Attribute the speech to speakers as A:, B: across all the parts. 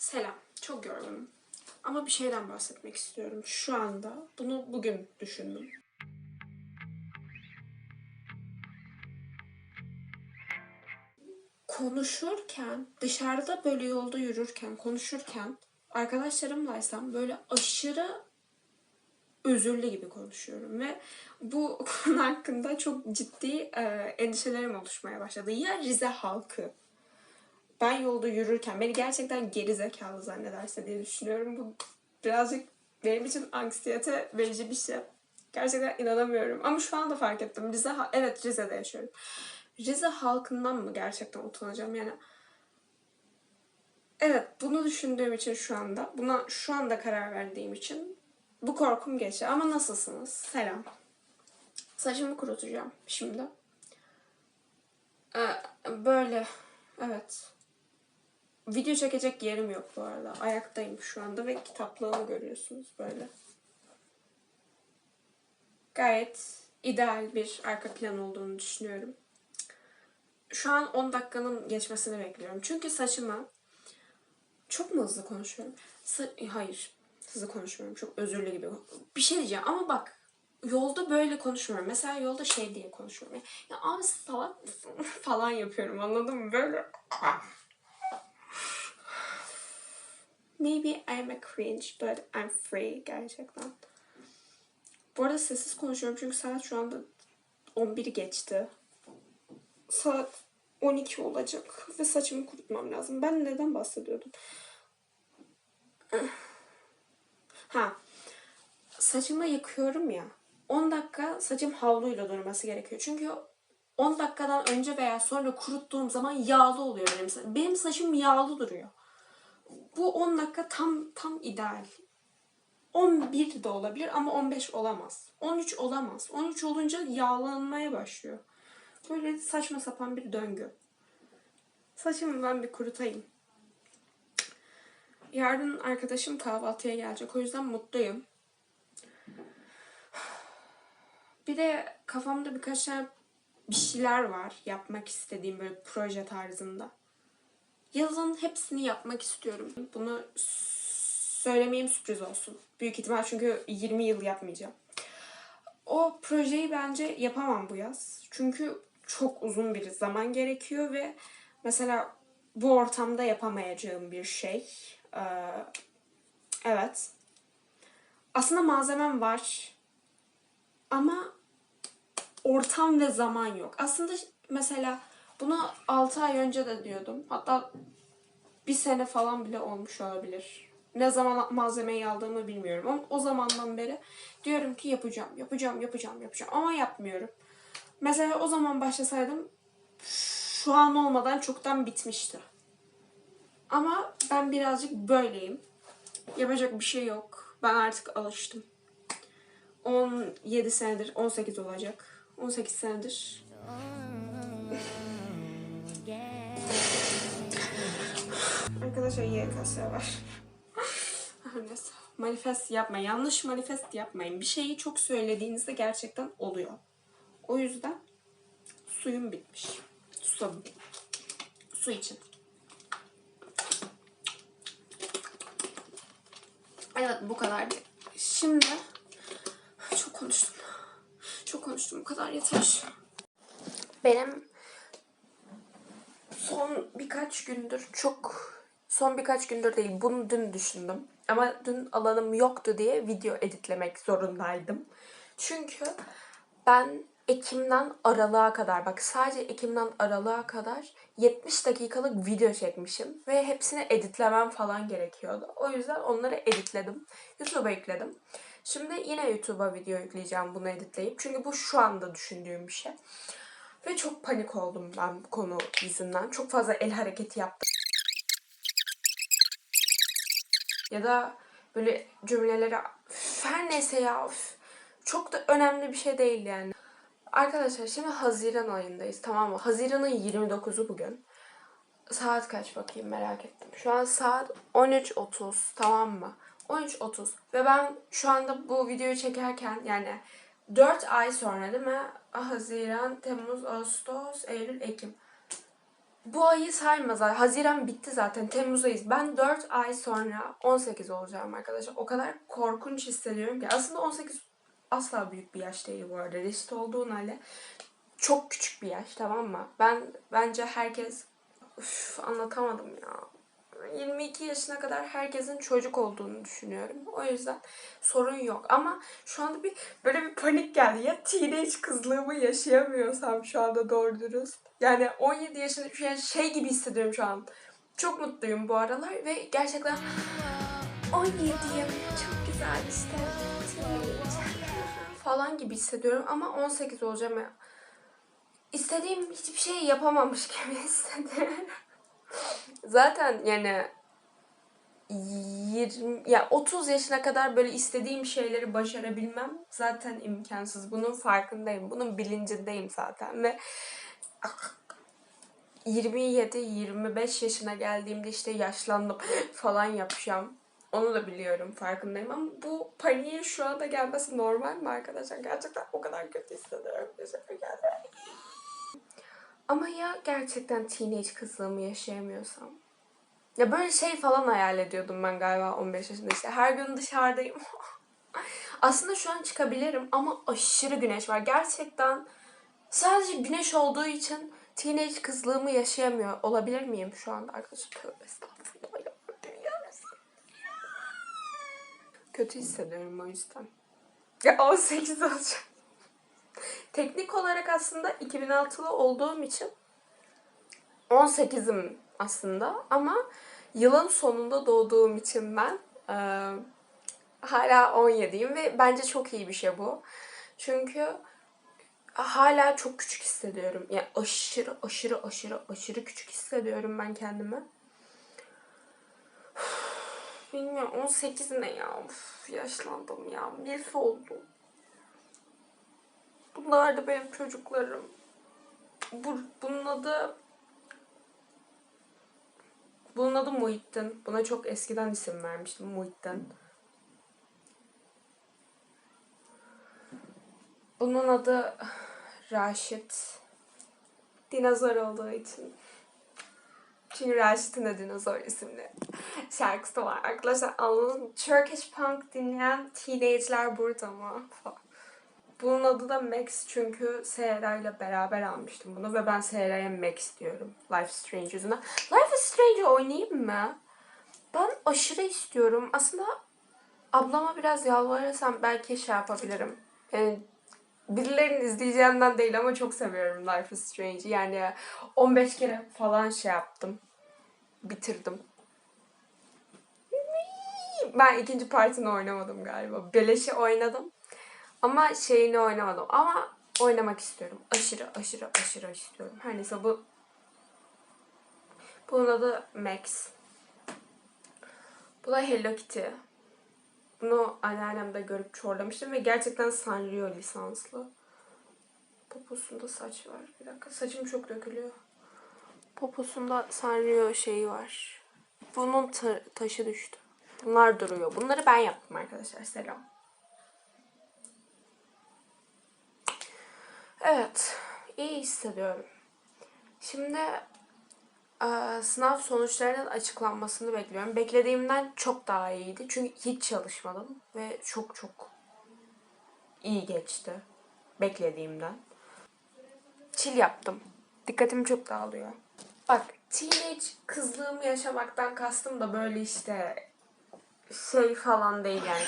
A: Selam. Çok yorgunum. Ama bir şeyden bahsetmek istiyorum şu anda. Bunu bugün düşündüm. Konuşurken, dışarıda böyle yolda yürürken, konuşurken arkadaşlarımlaysam böyle aşırı özürlü gibi konuşuyorum ve bu konu hakkında çok ciddi e, endişelerim oluşmaya başladı. Ya Rize halkı ben yolda yürürken beni gerçekten geri zekalı zannederse diye düşünüyorum. Bu birazcık benim için anksiyete verici bir şey. Gerçekten inanamıyorum. Ama şu anda fark ettim. Rize, evet Rize'de yaşıyorum. Rize halkından mı gerçekten utanacağım? Yani evet bunu düşündüğüm için şu anda, buna şu anda karar verdiğim için bu korkum geçti. Ama nasılsınız? Selam. Saçımı kurutacağım şimdi. Ee, böyle evet. Video çekecek yerim yok bu arada. Ayaktayım şu anda ve kitaplığımı görüyorsunuz böyle. Gayet ideal bir arka plan olduğunu düşünüyorum. Şu an 10 dakikanın geçmesini bekliyorum. Çünkü saçımı çok mu hızlı konuşuyorum? Sa- Hayır. Hızlı konuşmuyorum. Çok özürlü gibi. Bir şey diyeceğim ama bak yolda böyle konuşmuyorum. Mesela yolda şey diye konuşuyorum. Ya, ya abi salak mısın? falan yapıyorum anladın mı? Böyle Maybe I'm a cringe but I'm free gerçekten. Bu arada sessiz konuşuyorum çünkü saat şu anda 11 geçti. Saat 12 olacak ve saçımı kurutmam lazım. Ben neden bahsediyordum? Ha. Saçımı yıkıyorum ya. 10 dakika saçım havluyla durması gerekiyor. Çünkü 10 dakikadan önce veya sonra kuruttuğum zaman yağlı oluyor benim saçım. Benim saçım yağlı duruyor. Bu 10 dakika tam tam ideal. 11 de olabilir ama 15 olamaz. 13 olamaz. 13 olunca yağlanmaya başlıyor. Böyle saçma sapan bir döngü. Saçımı ben bir kurutayım. Yarın arkadaşım kahvaltıya gelecek. O yüzden mutluyum. Bir de kafamda birkaç tane bir şeyler var yapmak istediğim böyle proje tarzında. Yazın hepsini yapmak istiyorum. Bunu söylemeyeyim sürpriz olsun. Büyük ihtimal çünkü 20 yıl yapmayacağım. O projeyi bence yapamam bu yaz. Çünkü çok uzun bir zaman gerekiyor ve mesela bu ortamda yapamayacağım bir şey. Ee, evet. Aslında malzemem var. Ama ortam ve zaman yok. Aslında mesela bunu 6 ay önce de diyordum. Hatta bir sene falan bile olmuş olabilir. Ne zaman malzemeyi aldığımı bilmiyorum ama o zamandan beri diyorum ki yapacağım, yapacağım, yapacağım, yapacağım ama yapmıyorum. Mesela o zaman başlasaydım şu an olmadan çoktan bitmişti. Ama ben birazcık böyleyim. Yapacak bir şey yok. Ben artık alıştım. 17 senedir, 18 olacak. 18 senedir Arkadaşlar YKS var. Manifest yapmayın. Yanlış manifest yapmayın. Bir şeyi çok söylediğinizde gerçekten oluyor. O yüzden suyum bitmiş. Susadım. Su için. Evet bu kadardı. Şimdi çok konuştum. Çok konuştum. Bu kadar yeter. Benim son birkaç gündür çok son birkaç gündür değil bunu dün düşündüm. Ama dün alanım yoktu diye video editlemek zorundaydım. Çünkü ben Ekim'den Aralık'a kadar bak sadece Ekim'den Aralık'a kadar 70 dakikalık video çekmişim ve hepsini editlemem falan gerekiyordu. O yüzden onları editledim. YouTube'a yükledim. Şimdi yine YouTube'a video yükleyeceğim bunu editleyip. Çünkü bu şu anda düşündüğüm bir şey. Ve çok panik oldum ben bu konu yüzünden. Çok fazla el hareketi yaptım. Ya da böyle cümleleri Üf, her neyse ya üf. çok da önemli bir şey değil yani. Arkadaşlar şimdi Haziran ayındayız tamam mı? Haziran'ın 29'u bugün. Saat kaç bakayım merak ettim. Şu an saat 13.30 tamam mı? 13.30 ve ben şu anda bu videoyu çekerken yani 4 ay sonra değil mi? Haziran, Temmuz, Ağustos, Eylül, Ekim. Bu ayı saymaz. Haziran bitti zaten. Temmuz'dayız. Ben 4 ay sonra 18 olacağım arkadaşlar. O kadar korkunç hissediyorum ki. Aslında 18 asla büyük bir yaş değil bu arada. Reşit olduğun halde çok küçük bir yaş tamam mı? Ben bence herkes Üf, anlatamadım ya. 22 yaşına kadar herkesin çocuk olduğunu düşünüyorum. O yüzden sorun yok. Ama şu anda bir böyle bir panik geldi. Ya teenage kızlığımı yaşayamıyorsam şu anda doğru dürüst. Yani 17 yaşında yani şey gibi hissediyorum şu an. Çok mutluyum bu aralar ve gerçekten 17'yim. Çok güzel işte. falan gibi hissediyorum ama 18 olacağım ya. İstediğim hiçbir şey yapamamış gibi hissediyorum. Zaten yani 20 ya 30 yaşına kadar böyle istediğim şeyleri başarabilmem zaten imkansız. Bunun farkındayım. Bunun bilincindeyim zaten ve 27-25 yaşına geldiğimde işte yaşlandım falan yapacağım. Onu da biliyorum, farkındayım ama bu paniğin şu anda gelmesi normal mi arkadaşlar? Gerçekten o kadar kötü hissediyorum. Ama ya gerçekten teenage kızlığımı yaşayamıyorsam? Ya böyle şey falan hayal ediyordum ben galiba 15 yaşında işte. Her gün dışarıdayım. Aslında şu an çıkabilirim ama aşırı güneş var. Gerçekten sadece güneş olduğu için teenage kızlığımı yaşayamıyor olabilir miyim şu anda arkadaşlar? Tövbe estağfurullah Kötü hissediyorum o yüzden. Ya 18 olacağım. Teknik olarak aslında 2006'lı olduğum için 18'im aslında ama yılın sonunda doğduğum için ben e, hala 17'yim ve bence çok iyi bir şey bu. Çünkü hala çok küçük hissediyorum. Yani aşırı aşırı aşırı aşırı küçük hissediyorum ben kendimi. Bilmiyorum 18 ne ya? Uf, yaşlandım ya. Milf oldum. Bunlar da benim çocuklarım. Bu, bunun adı bunun adı Muhittin. Buna çok eskiden isim vermiştim Muhittin. Bunun adı Raşit. Dinozor olduğu için. Çünkü Raşit'in de Dinozor isimli şarkısı var. Arkadaşlar anladın Turkish Punk dinleyen teenage'ler burada mı? Falan. Bunun adı da Max çünkü Sierra ile beraber almıştım bunu ve ben Sierra'ya Max diyorum. Life is Strange yüzünden. Life is Strange oynayayım mı? Ben aşırı istiyorum. Aslında ablama biraz yalvarırsam belki şey yapabilirim. Yani birilerinin izleyeceğinden değil ama çok seviyorum Life is Strange'i. Yani 15 kere falan şey yaptım. Bitirdim. Ben ikinci partini oynamadım galiba. Beleş'i oynadım. Ama şeyini oynamadım. Ama oynamak istiyorum. Aşırı aşırı aşırı istiyorum. Her neyse bu bunun adı Max. Bu da Hello Kitty. Bunu anneannemde görüp çorlamıştım ve gerçekten Sanrio lisanslı. Poposunda saç var. Bir dakika saçım çok dökülüyor. Poposunda Sanrio şeyi var. Bunun ta- taşı düştü. Bunlar duruyor. Bunları ben yaptım arkadaşlar. Selam. Evet, iyi hissediyorum. Şimdi e, sınav sonuçlarının açıklanmasını bekliyorum. Beklediğimden çok daha iyiydi. Çünkü hiç çalışmadım ve çok çok iyi geçti. Beklediğimden. Çil yaptım. Dikkatim çok dağılıyor. Bak, teenage kızlığımı yaşamaktan kastım da böyle işte şey falan değil yani.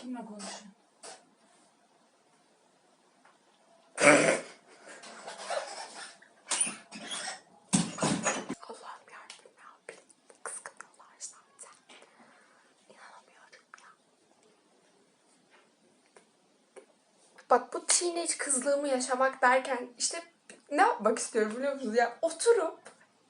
B: Kimle konuşuyorsun?
A: Allah'ım yarabbim ya. Beni kıskanıyorlar zaten. İnanamıyorum ya. Bak bu teenage kızlığımı yaşamak derken işte ne yapmak istiyorum biliyor musunuz? Ya oturup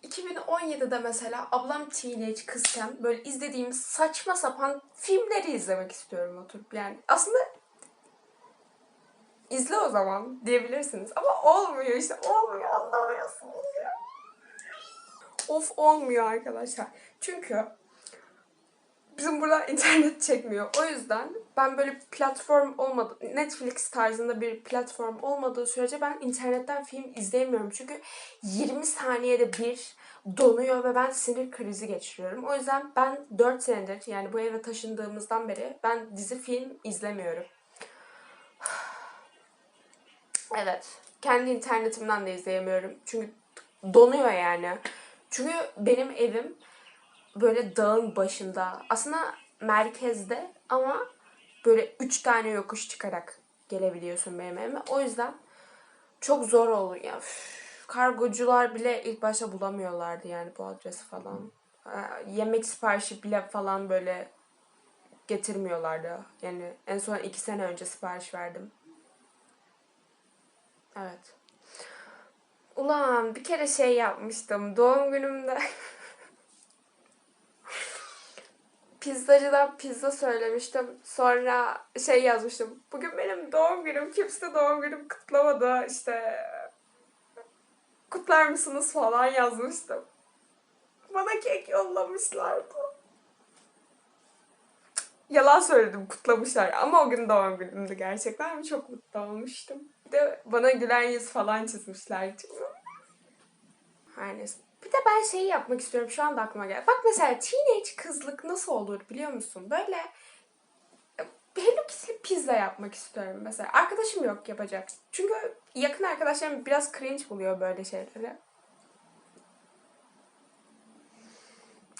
A: 2017'de mesela ablam teenage kızken böyle izlediğimiz saçma sapan filmleri izlemek istiyorum oturup yani. Aslında izle o zaman diyebilirsiniz ama olmuyor işte olmuyor anlamıyorsunuz ya. Of olmuyor arkadaşlar. Çünkü Bizim burada internet çekmiyor. O yüzden ben böyle platform olmadı, Netflix tarzında bir platform olmadığı sürece ben internetten film izleyemiyorum. Çünkü 20 saniyede bir donuyor ve ben sinir krizi geçiriyorum. O yüzden ben 4 senedir yani bu eve taşındığımızdan beri ben dizi film izlemiyorum. Evet. Kendi internetimden de izleyemiyorum. Çünkü donuyor yani. Çünkü benim evim böyle dağın başında. Aslında merkezde ama böyle üç tane yokuş çıkarak gelebiliyorsun benim evime. O yüzden çok zor oluyor. Üf, kargocular bile ilk başta bulamıyorlardı yani bu adresi falan. Ha, Yemek siparişi bile falan böyle getirmiyorlardı. Yani en son iki sene önce sipariş verdim. Evet. Ulan bir kere şey yapmıştım. Doğum günümde pizzacıdan pizza söylemiştim. Sonra şey yazmıştım. Bugün benim doğum günüm. Kimse doğum günüm kutlamadı. İşte kutlar mısınız falan yazmıştım. Bana kek yollamışlardı. Yalan söyledim kutlamışlar ama o gün doğum günümdü gerçekten çok mutlu olmuştum. Bir de bana gülen yüz falan çizmişler. Her neyse. De ben şeyi yapmak istiyorum şu anda aklıma geldi. Bak mesela teenage kızlık nasıl olur biliyor musun? Böyle e, Hello Kitty'li pizza yapmak istiyorum mesela. Arkadaşım yok yapacak. Çünkü yakın arkadaşlarım biraz cringe buluyor böyle şeyleri.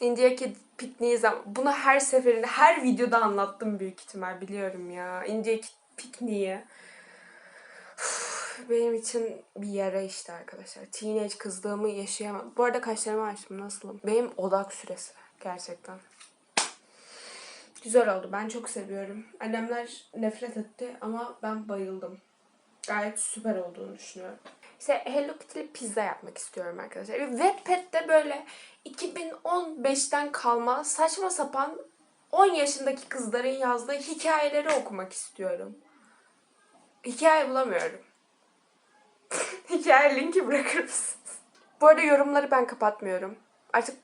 A: India Kid pikniği zaman bunu her seferinde her videoda anlattım büyük ihtimal biliyorum ya. India Kid pikniği. Benim için bir yara işte arkadaşlar. Teenage kızlığımı yaşayamam. Bu arada kaşlarımı açtım nasılım? Benim odak süresi gerçekten. Güzel oldu. Ben çok seviyorum. Annemler nefret etti ama ben bayıldım. Gayet süper olduğunu düşünüyorum. İşte Hello Kitty'li pizza yapmak istiyorum arkadaşlar. Wattpad'de böyle 2015'ten kalma saçma sapan 10 yaşındaki kızların yazdığı hikayeleri okumak istiyorum. Hikaye bulamıyorum. Hikaye linki bırakır mısınız? Bu arada yorumları ben kapatmıyorum. Artık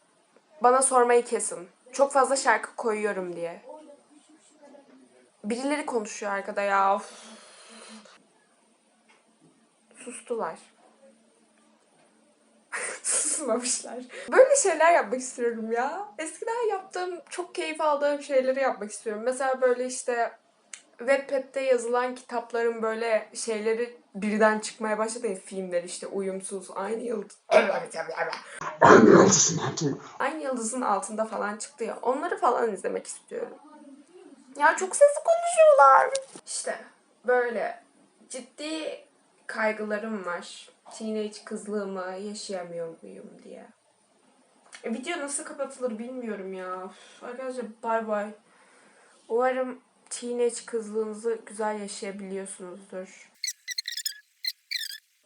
A: bana sormayı kesin. Çok fazla şarkı koyuyorum diye. Birileri konuşuyor arkada ya. Of. Sustular. Susmamışlar. Böyle şeyler yapmak istiyorum ya. Eskiden yaptığım, çok keyif aldığım şeyleri yapmak istiyorum. Mesela böyle işte Wattpad'de yazılan kitapların böyle şeyleri birden çıkmaya başladı ya filmler işte uyumsuz, aynı yıldız.
B: Aynı yıldızın altında.
A: Aynı yıldızın altında falan çıktı ya. Onları falan izlemek istiyorum. Ya çok sesli konuşuyorlar. İşte böyle ciddi kaygılarım var. Teenage kızlığımı yaşayamıyor muyum diye. E, video nasıl kapatılır bilmiyorum ya. Üf, arkadaşlar bay bay. Umarım teenage kızlığınızı güzel yaşayabiliyorsunuzdur.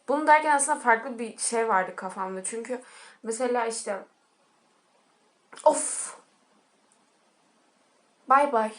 A: Bunu derken aslında farklı bir şey vardı kafamda. Çünkü mesela işte Of. Bay bay.